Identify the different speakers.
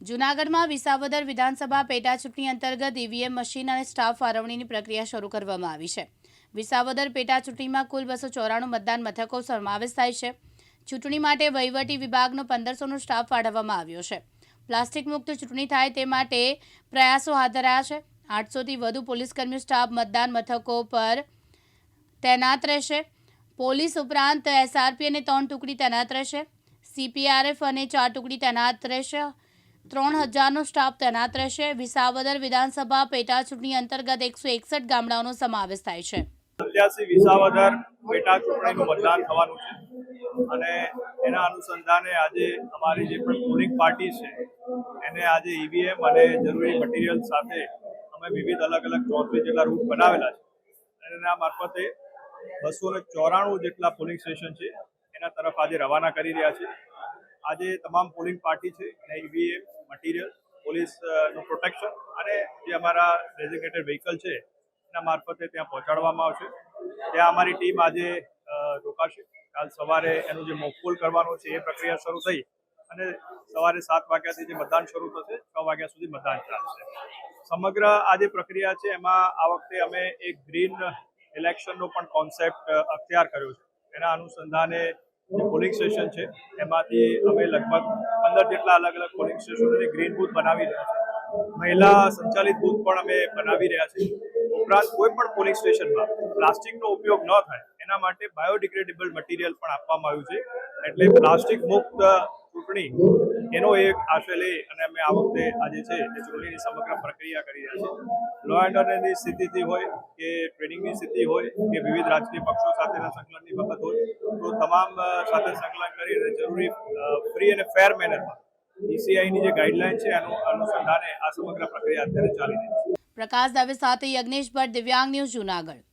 Speaker 1: જૂનાગઢમાં વિસાવદર વિધાનસભા પેટા ચૂંટણી અંતર્ગત ઈવીએમ મશીન અને સ્ટાફ ફાળવણીની પ્રક્રિયા શરૂ કરવામાં આવી છે. વિસાવદર પેટા ચૂંટણીમાં કુલ બસો ચોરાણું મતદાન મથકો સમાવેશ થાય છે. ચૂંટણી માટે વહીવટી વિભાગનો પંદરસોનો સ્ટાફ ફાળવવામાં આવ્યો છે. પ્લાસ્ટિક મુક્ત ચૂંટણી થાય તે માટે પ્રયાસો હાથ ધરાયા છે. આઠસોથી વધુ પોલીસકર્મીઓ સ્ટાફ મતદાન મથકો પર તૈનાત રહેશે. પોલીસ ઉપરાંત એસઆરપી અને ત્રણ ટુકડી તૈનાત રહેશે. સીપીઆરએફ અને ચાર ટુકડી તૈનાત રહેશે. ત્રણ હજારનો સ્ટાફ તૈનાત રહેશે. વિસાવદર વિધાનસભા પેટા ચૂંટણી અંતર્ગત એકસો એકસઠ ગામડાઓનો સમાવેશ થાય છે.
Speaker 2: વિસાવદર પેટા ચૂંટણીનું મતદાન થવાનું છે અને એના અનુસંધાને આજે અમારી જે પણ પોલિંગ પાર્ટી છે, એને આજે ઈવીએમ અને જરૂરી મટીરિયલ સાથે અમે વિવિધ અલગ અલગ ચોત્રીસ જેટલા રૂટ બનાવેલા છે. એના મારફતે બસો ચોરાણું જેટલા પોલિંગ સ્ટેશન છે, એના તરફ આજે રવાના કરી રહ્યા છે. આજે તમામ પોલિંગ પાર્ટી છે, અને ઈવીએમ મટીરિયલ પોલીસનું પ્રોટેક્શન અને જે અમારા ડેઝિગ્નેટેડ વ્હીકલ છે, એના મારફતે ત્યાં પહોંચાડવામાં આવશે. ત્યાં અમારી ટીમ આજે રોકાશે. કાલ સવારે એનું જે મોકપોલ કરવાનું છે, એ પ્રક્રિયા શરૂ થઈ અને સવારે સાત વાગ્યાથી જે મતદાન શરૂ થશે, છ વાગ્યા સુધી મતદાન ચાલશે. સમગ્ર આ જે પ્રક્રિયા છે, એમાં આ વખતે અમે એક ગ્રીન ઇલેક્શનનો પણ કોન્સેપ્ટ અખ્તિયાર કર્યો છે. એના અનુસંધાને જે પોલિંગ સ્ટેશન છે, એમાંથી અમે લગભગ પંદર જેટલા અલગ અલગ પોલિંગ સ્ટેશનોને ગ્રીન બૂથ બનાવી રહ્યા છે. મહિલા સંચાલિત બૂથ પણ અમે બનાવી રહ્યા છીએ ઉપરાંત કોઈ પણ પોલિંગ સ્ટેશનમાં પ્લાસ્ટિકનો ઉપયોગ ન થાય, એના માટે બાયોડિગ્રેડેબલ મટીરિયલ પણ આપવામાં આવ્યું છે. એટલે પ્લાસ્ટિક મુક્ત ચૂંટણી એનો એક આશય લઈ અને અમે આ વખતે આજે છે એ ચૂંટણીની સમગ્ર પ્રક્રિયા કરી રહ્યા છીએ. લો એન્ડ ઓર્ડરની સ્થિતિથી હોય કે ટ્રેનિંગની સ્થિતિ હોય કે વિવિધ રાજકીય પક્ષો સાથેના સંકલનની વખત હોય, તો તમામ સાથે સંકલન કરી અને જરૂરી ફ્રી અને ફેર મેનરમાં ઈસીઆઈની જે ગાઈડલાઈન છે એનું અનુસંધાને આ સમગ્ર પ્રક્રિયા અત્યારે ચાલી રહી છે.
Speaker 1: પ્રકાશ દવે સાથે યજ્ઞેશ ભટ્ટ દિવ્યાંગ ન્યૂઝ જૂનાગઢ.